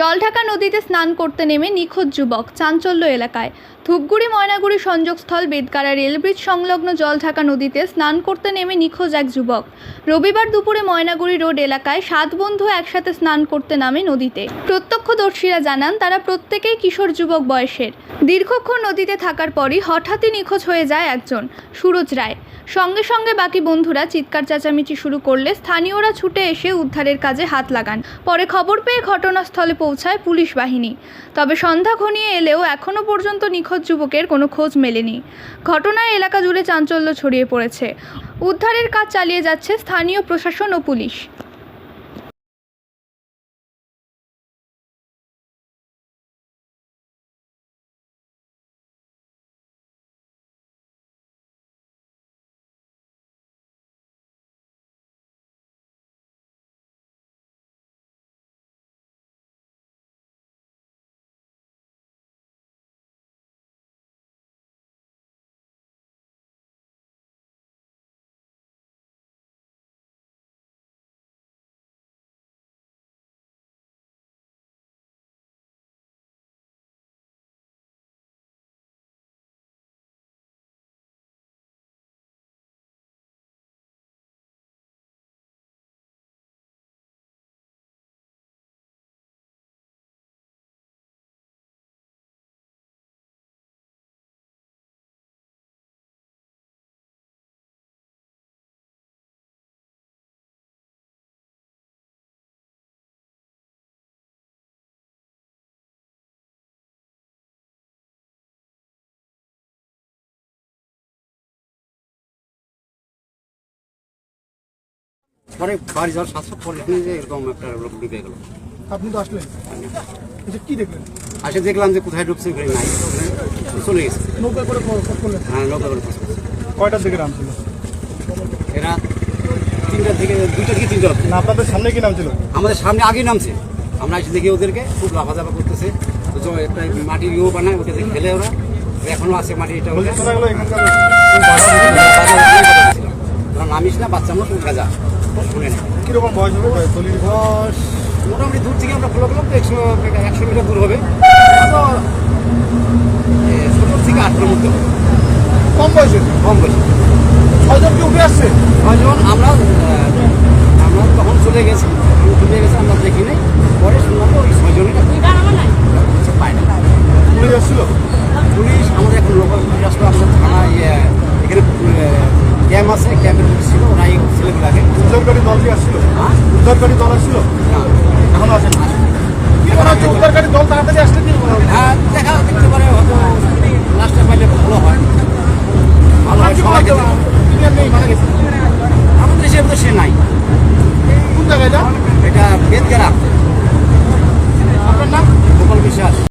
জলঢাকা নদীতে স্নান করতে নেমে নিখোঁজ যুবক চাঞ্চল্য এলাকায়। ধূপগুড়ি, ময়নাগুড়ি সংযোগস্থল বেদকারা রেলব্রিজ সংলগ্ন জলঢাকা নদীতে স্নান করতে নেমে নিখোঁজ এক যুবক। রবিবার দুপুরে ময়নাগুড়ি রোড এলাকায় সাত বন্ধু একসাথে স্নান করতে নামে নদীতে। প্রত্যক্ষদর্শীরা জানান, তারা প্রত্যেকেই কিশোর যুবক বয়সের। দীর্ঘক্ষণ নদীতে থাকার পরই হঠাৎই নিখোঁজ হয়ে যায় একজন, সুরজ রায়। সঙ্গে সঙ্গে বাকি বন্ধুরা চিৎকার চেঁচামেচি শুরু করলে স্থানীয়রা ছুটে এসে উদ্ধারের কাজে হাত লাগান। পরে খবর পেয়ে ঘটনাস্থলে পৌঁছায় পুলিশ বাহিনী। তবে সন্ধ্যা ঘনিয়ে এলেও এখনও পর্যন্ত নিখোঁজ যুবকের কোনো খোঁজ মেলেনি। ঘটনায় এলাকা জুড়ে চাঞ্চল্য ছড়িয়ে পড়েছে। উদ্ধারের কাজ চালিয়ে যাচ্ছে স্থানীয় প্রশাসন ও পুলিশ। পরে বাড়ি যাওয়ার সাতশো পরে যে এরকম একটা লোক ডুবে গেল। আপনি তো আসলেন। আচ্ছা কি দেখলেন? আসে দেখলাম যে কোথায় ঢুকছে ওখানে নাই চলে গেছে। নৌকা করে করলেন? হ্যাঁ নৌকা করে কয়টার দিকে নামছিল? এরা তিনটা থেকে দুইটা থেকে তিনটা। না আপনাদের সামনে কি নামছিল? আমাদের সামনে আগেই নামছে। আমরা এসে দেখি ওদেরকে খুব লাফাজাফা করতেছে। তো একটা মাটির ইয়েও বানায় ওটা দেখে ফেলে ওরা। এখনও আছে মাটি এটা বাচ্চা মানুষ যা শুনে না। কীরকম বয়স হবে দলিল বয়স? মোটামুটি দূর থেকে আমরা ফলো করলাম তো একশো একশো মিটার দূর হবে। তো সত্তর থেকে আটটার মধ্যে হবে। কম বয়সে কম বয়সে ছয়জন কি উঠে আসছে? ছয়জন আমরা আহ, আমরা তখন চলে গেছি চলে গেছি আমরা দেখি নাই পরে শুনলাম তো ওই ছয়জনের কিছু পায় না পুলিশ আসছিল পুলিশ আমাদের এখন লোকাল পুলিশ আসলো আমাদের থানা ইয়ে এখানে ক্যাম্প আছে ক্যাম্পের পুলিশ ছিল ওরাই ছেলেগুলাকে। উদ্ধারকারী দল কি আসছিল? হ্যাঁ? উদ্ধারকারী দল আসছিল? না